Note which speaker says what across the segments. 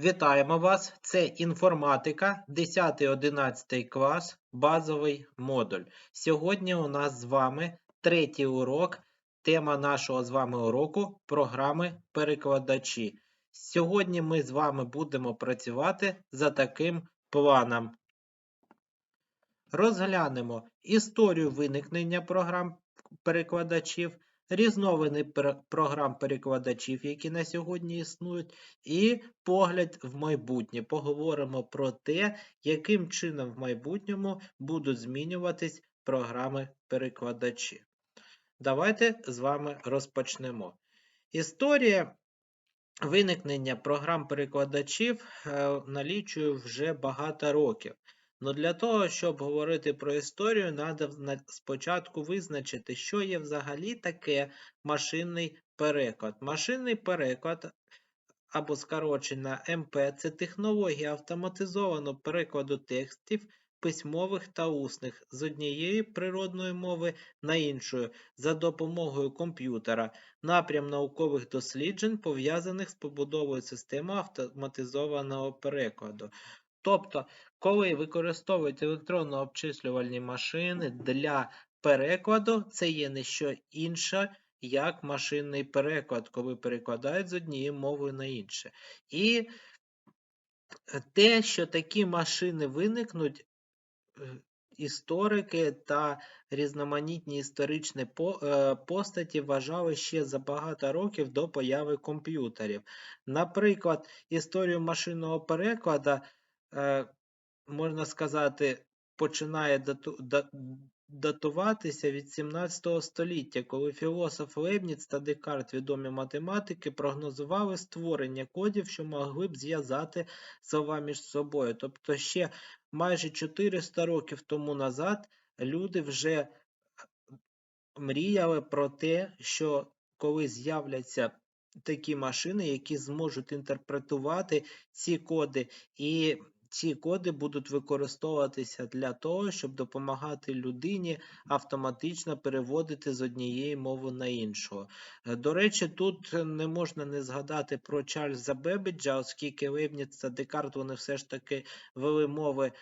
Speaker 1: Вітаємо вас! Це інформатика, 10-11 клас, базовий модуль. Сьогодні у нас з вами третій урок. Тема нашого з вами уроку програми перекладачі. Сьогодні ми з вами будемо працювати за таким планом. Розглянемо історію виникнення програм перекладачів, різновиди пер- програм перекладачів, які на сьогодні існують, і погляд в майбутнє. Поговоримо про те, яким чином в майбутньому будуть змінюватись програми перекладачі. Давайте з вами розпочнемо. Історія виникнення програм перекладачів е, налічує вже багато років. Но для того, щоб говорити про історію, треба спочатку визначити, що є взагалі таке машинний переклад. Машинний переклад або скорочена МП це технологія автоматизованого перекладу текстів письмових та усних з однієї природної мови на іншу за допомогою комп'ютера, напрям наукових досліджень, пов'язаних з побудовою системи автоматизованого перекладу. Тобто, коли використовують електронно обчислювальні машини для перекладу, це є не що інше, як машинний переклад, коли перекладають з однієї мови на інше. І те, що такі машини виникнуть, е, історики та різноманітні історичні е, постаті вважали ще за багато років до появи комп'ютерів. Наприклад, історію машинного перекладу, е, можна сказати, починає дату- да- датуватися від 17 століття, коли філософ Лейбніц та Декарт, відомі математики, прогнозували створення кодів, що могли б зв'язати слова між собою. Тобто ще майже 400 років тому назад люди вже мріяли про те, що коли з'являться такі машини, які зможуть інтерпретувати ці коди, і ці коди будуть використовуватися для того, щоб допомагати людині автоматично переводити з однієї мови на іншу. Е, До речі, тут не можна не згадати про Чарльза Бебіджа, оскільки Лейбніц та Декарт вони все ж таки вели мови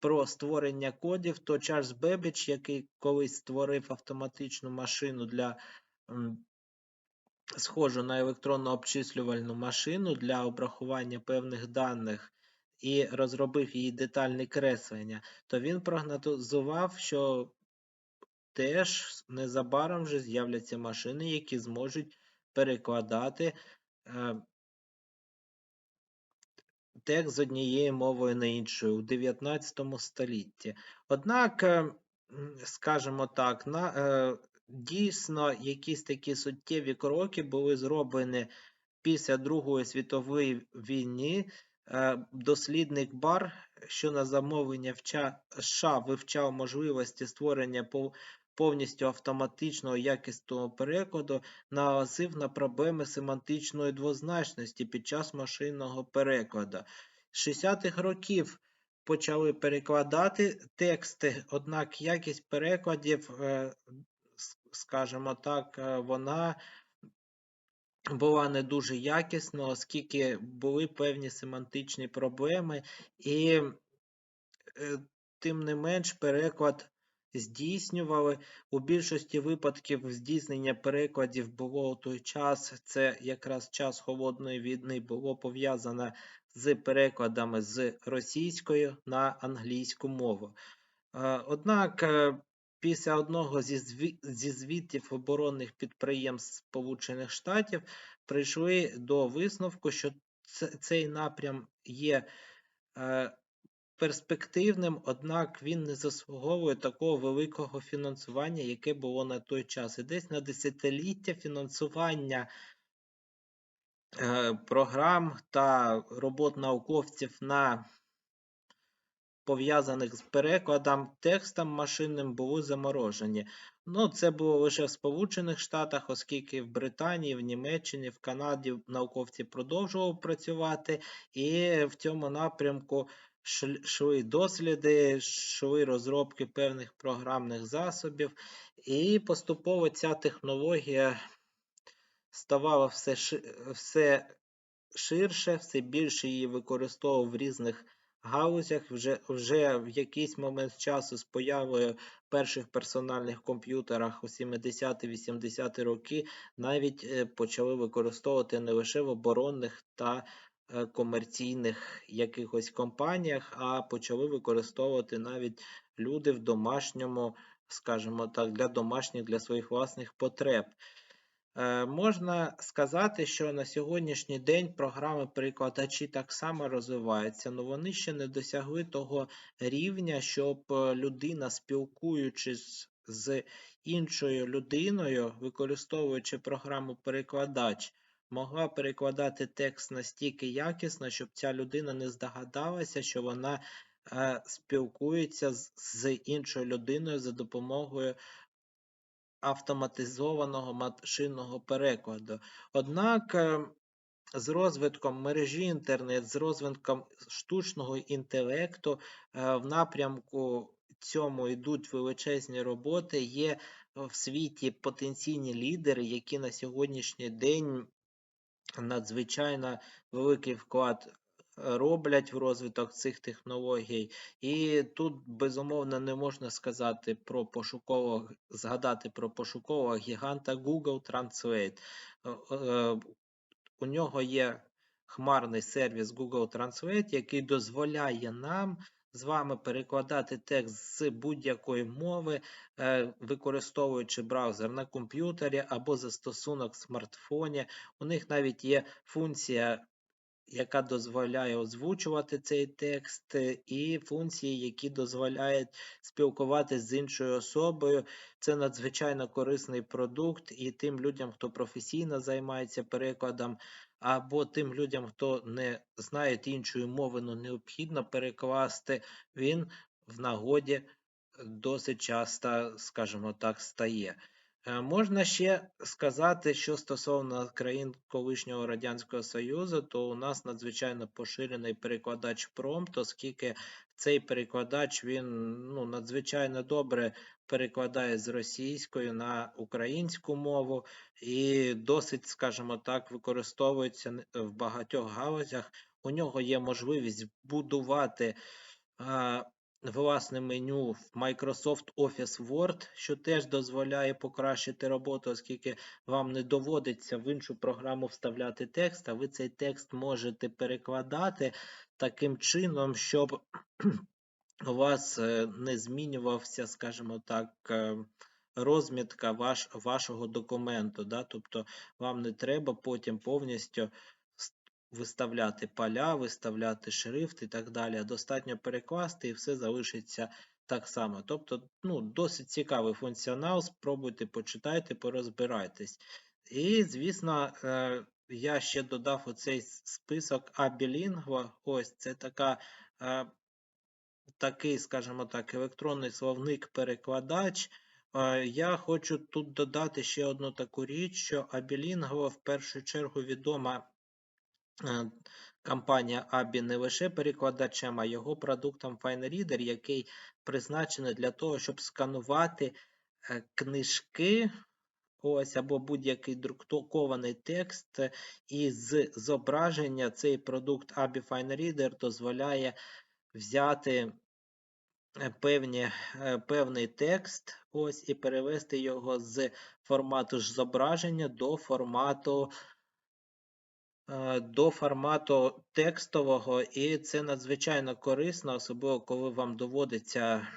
Speaker 1: про створення кодів, то Чарльз Бебідж, який колись створив автоматичну машину для схожу на електронно обчислювальну машину для обрахування певних даних і розробив її детальне креслення, то він прогнозував, що теж незабаром вже з'являться машини, які зможуть перекладати е, текст з однієї мовою на іншу у 19 столітті. Однак, е, скажімо так, на, е, дійсно якісь такі суттєві кроки були зроблені після Другої світової війни. Е, Дослідник Бар, що на замовлення вча- США вивчав можливості створення пов- повністю автоматичного якісного перекладу, наголосив на проблеми семантичної двозначності під час машинного перекладу. З 60-х років почали перекладати тексти, однак якість перекладів, е, скажімо так, е, вона була не дуже якісна, оскільки були певні семантичні проблеми, і е, тим не менш переклад здійснювали. У більшості випадків здійснення перекладів було у той час, це якраз час холодної війни, було пов'язане з перекладами з російської на англійську мову. Е, Однак е, після одного зі, зві- зі звітів оборонних підприємств Сполучених Штатів прийшли до висновку, що це- цей напрям є е, перспективним, однак він не заслуговує такого великого фінансування, яке було на той час. І десь на десятиліття фінансування е, програм та робот науковців на пов'язаних з перекладом текстом машинним були заморожені. Ну, це було лише в Сполучених Штатах, оскільки в Британії, в Німеччині, в Канаді науковці продовжували працювати, і в цьому напрямку йшли досліди, йшли розробки певних програмних засобів, і поступово ця технологія ставала все, все ширше, все більше її використовував в різних галузях. Вже, вже в якийсь момент часу з появою перших персональних комп'ютерах у 70-80-ті роки навіть е, почали використовувати не лише в оборонних та е, комерційних якихось компаніях, а почали використовувати навіть люди в домашньому, скажімо так, для домашніх, для своїх власних потреб. Е, Можна сказати, що на сьогоднішній день програми-перекладачі так само розвиваються, але вони ще не досягли того рівня, щоб е, людина, спілкуючись з іншою людиною, використовуючи програму перекладач, могла перекладати текст настільки якісно, щоб ця людина не здогадалася, що вона е, спілкується з іншою людиною за допомогою автоматизованого машинного перекладу. Однак е, з розвитком мережі інтернет, з розвитком штучного інтелекту е, в напрямку цьому йдуть величезні роботи. Є в світі потенційні лідери, які на сьогоднішній день надзвичайно великий вклад роблять в розвиток цих технологій. І тут, безумовно, не можна сказати про пошукового, згадати про пошукового гіганта Google Translate. Е, е, У нього є хмарний сервіс Google Translate, який дозволяє нам з вами перекладати текст з будь-якої мови, е, використовуючи браузер на комп'ютері або застосунок в смартфоні. У них навіть є функція яка дозволяє озвучувати цей текст, е, і функції, які дозволяють спілкуватися з іншою особою. Це надзвичайно корисний продукт, і тим людям, хто професійно займається перекладом, або тим людям, хто не знає іншої мови, але необхідно перекласти, він в нагоді досить часто, скажімо так, стає. Е, можна ще сказати, що стосовно країн колишнього Радянського Союзу, то у нас надзвичайно поширений перекладач Промпт, оскільки цей перекладач він ну, надзвичайно добре перекладає з російської на українську мову і досить, скажімо так, використовується в багатьох галузях. У нього є можливість будувати власне меню в Microsoft Office Word, що теж дозволяє покращити роботу, оскільки вам не доводиться в іншу програму вставляти текст, а ви цей текст можете перекладати таким чином, щоб у вас е, не змінювався, скажімо так, е, розмітка ваш, вашого документу. Да? Тобто вам не треба потім повністю виставляти поля, виставляти шрифт і так далі. Достатньо перекласти і все залишиться так само. Тобто, ну, досить цікавий функціонал. Спробуйте, почитайте, порозбирайтесь. І, звісно, е, я ще додав оцей список Abilingua. Ось це така. Е, такий, скажімо так, електронний словник-перекладач. Е, я хочу тут додати ще одну таку річ, що Abilingua в першу чергу відома компанія ABI не лише перекладачем, а його продуктом FineReader, який призначений для того, щоб сканувати е, книжки ось або будь-який друкований текст, і з зображення цей продукт ABI FineReader дозволяє взяти е, певні, певний текст ось і перевести його з формату зображення до формату Е, до формату текстового, і це надзвичайно корисно, особливо коли вам доводиться,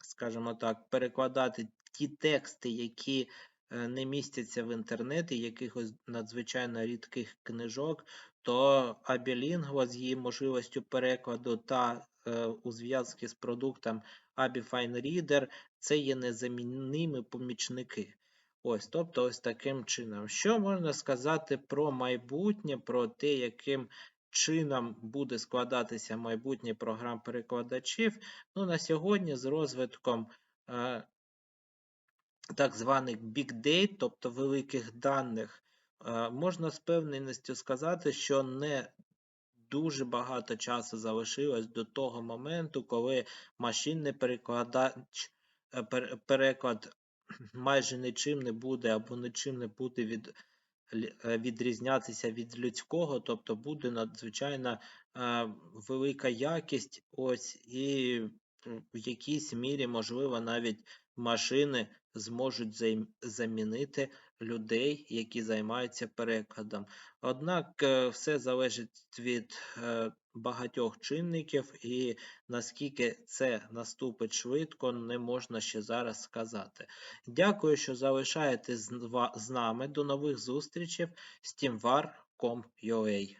Speaker 1: скажімо так, перекладати ті тексти, які е, не містяться в інтернеті, якихось надзвичайно рідких книжок, то Abilingua з її можливістю перекладу та е, у зв'язку з продуктом Abifine Reader це є незамінними помічники. Ось, тобто, ось таким чином. Що можна сказати про майбутнє, про те, яким чином буде складатися майбутнє програм перекладачів? Ну, на сьогодні з розвитком е, так званих Big Data, тобто великих даних, е, можна з певненістю сказати, що не Дуже багато часу залишилось до того моменту, коли машинний перекладач, е, переклад майже нічим не буде або нічим не буде від е, відрізнятися від людського, тобто буде надзвичайно е, велика якість, ось, і в якійсь мірі, можливо, навіть машини зможуть замінити людей, які займаються перекладом. Однак е, все залежить від е, багатьох чинників, і наскільки це наступить швидко, не можна ще зараз сказати. Дякую, що залишаєтесь з нами. До нових зустрічей. SteamWar.com.ua